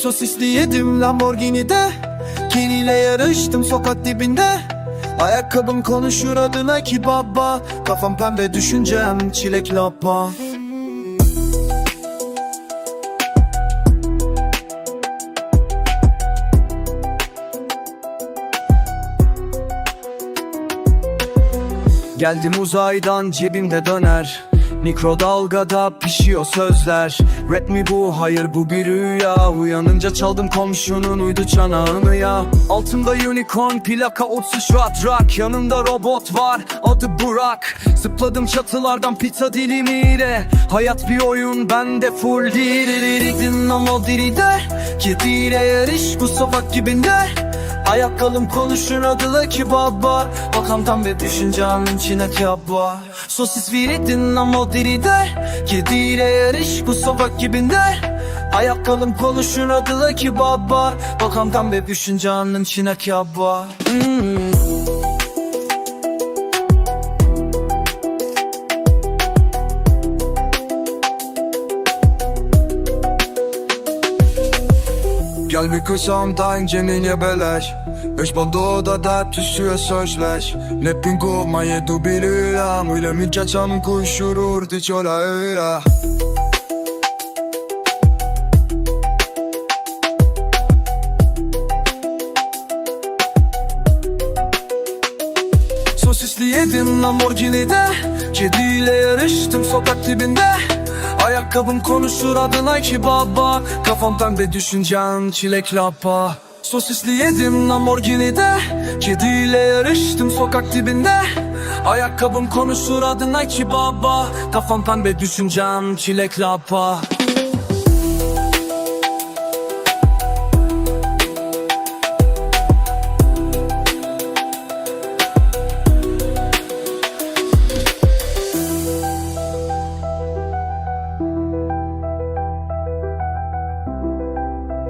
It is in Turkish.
Sosisli yedim Lamborghini'de. Keniyle yarıştım sokak dibinde. Ayakkabım konuşur adına ki baba Kafam pembe düşüncem çilek lapa. Geldim uzaydan cebimde döner Mikrodalgada pişiyor sözler. Rap mi bu? Hayır bu bir rüya. Uyanınca çaldım komşunun uydu çanağını ya. Altımda unicorn plaka 33 watt rock Yanımda robot var adı Burak. Zıpladım çatılardan pizza dilimiyle Hayat bir oyun bende full diriririk ama diride Kediyle yarış bu sokak dibinde Ayakkabım konuşur adıla ki baba Bakan tam ve düşüncenin içine kaba Sosis viridin ama diride Kediyle yarış bu sokak gibinde. Ayakkabım konuşur adıla ki baba Bakan tam ve düşüncenin içine kaba hmm. Gel bir kusamdan ceninle beleş Beş bandoda da tüsüye sözleş. Ne pingo maje du bilyam Ile mi çaçam kuşurur ti çola öra Sosisli yedim Lamborghini'de Kediyle yarıştım sokak dibinde Ayakkabım konuşur adına ki baba Kafam pembe düşüncem çilek lapa. Sosisli yedim Lamborghini'de Kediyle yarıştım sokak dibinde. Ayakkabım konuşur adına ki baba Kafam pembe düşüncem çilek lapa